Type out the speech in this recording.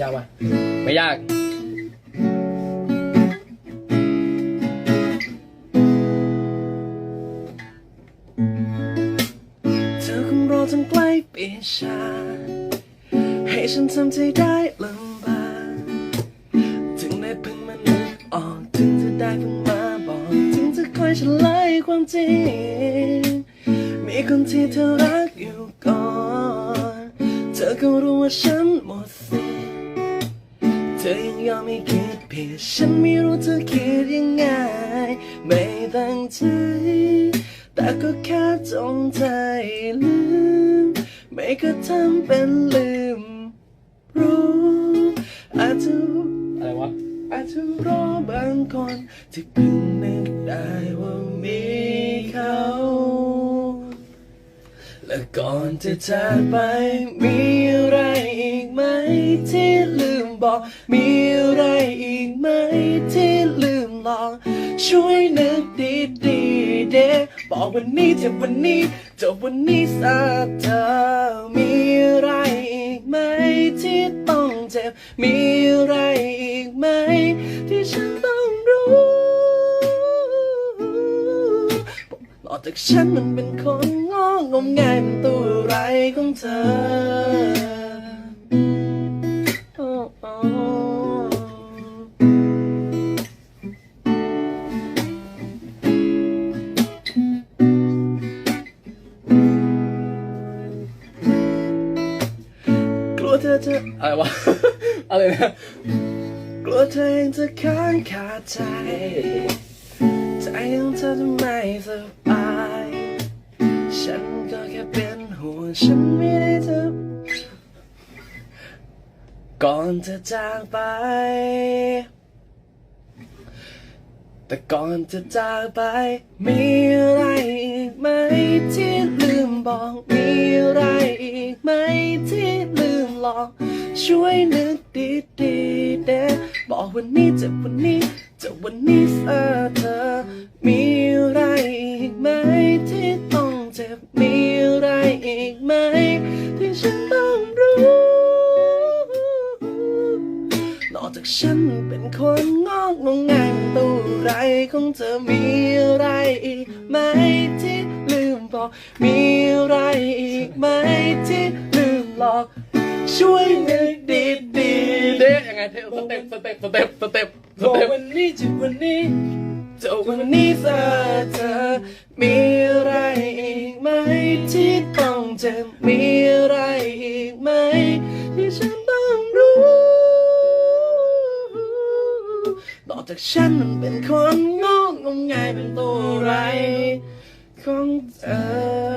ยากปะไม่ยาก เธอคงรอจนใกล้ปีชา ให้ฉันทำใจได้ลำบากถึงได้เพิ่งมานึกออกถึงจะได้เพิ่งมาบอก ถึงจะคอยเฉลยความจริง มีคนที่เธอรักอยู่ก่อน เธอก็รู้ว่าฉันหมดสิทธิ์เธ อยังยอมไม่คิดผิดฉันไม่รู้เธอคิดยังไง ไม่ตั้งใจ แต่ก็แค่จงใจลืม ไม่ก็ทำเป็นลืมรู้อาจจะอะไรวะ อาจจะรอบางคนที่เพิ่งนึกได้ว่ามีเขาและก่อนจะจากไปมีอะไรอีกไหมที่ลืม บอก มีอะไรอีกไหมที่ลืมลอง ช่วยนึกดีดีๆเดบอกวันนี้เจ็บวันนี้จบวันนี้สักเธอ มีอะไรอีกไหมที่ต้องเจ็บ มีอะไรอีกไหมที่ฉันต้องรู้นอกจากฉันมันเป็นคนงองงมงายเป็นตัวไรของเธอ เธอจะอะไรวะ อะไรนะกลัวเธอยังจะค้างคาใจ ใจของเธอจะไม่สบาย ฉันก็แค่เป็นห่วงฉันไม่ได้จะก่อนจะจากไป แต่ก่อนจะจากไป มีอะไรอีกไหมที่ลืมบอก มีอะไรอีกไหมที่ ลอกช่วยนึกดีดีๆเด้บอกวันนี้เจ็บวันนี้เจะวันนี้เออเธอ มีอะไรอีกไหมที่ต้องเจ็บมีอะไรอีกไหมที่ฉันต้องรู้ นอกจากฉันเป็นคนงอกงงงานตัวไรของเธอมีอะไรอีกไหมที่ลืมบอกมีอะไรอีกไหมที่ลืมหลอก ช่วยนึกดีดีๆเด้เด้ยังไงเทสเต็ปสเต็ปสเต็ปสเต็ปสบอกเต็ปวันนี้จุดวันนี้จะวันนี้เธอเธอมีอะไรอีกไหมที่ต้องเจ็บมีอะไรอีกไหมที่ฉันต้องรู้นอกจากฉันมันเป็นคนงอกงมงายเป็นตัวไรของเธอ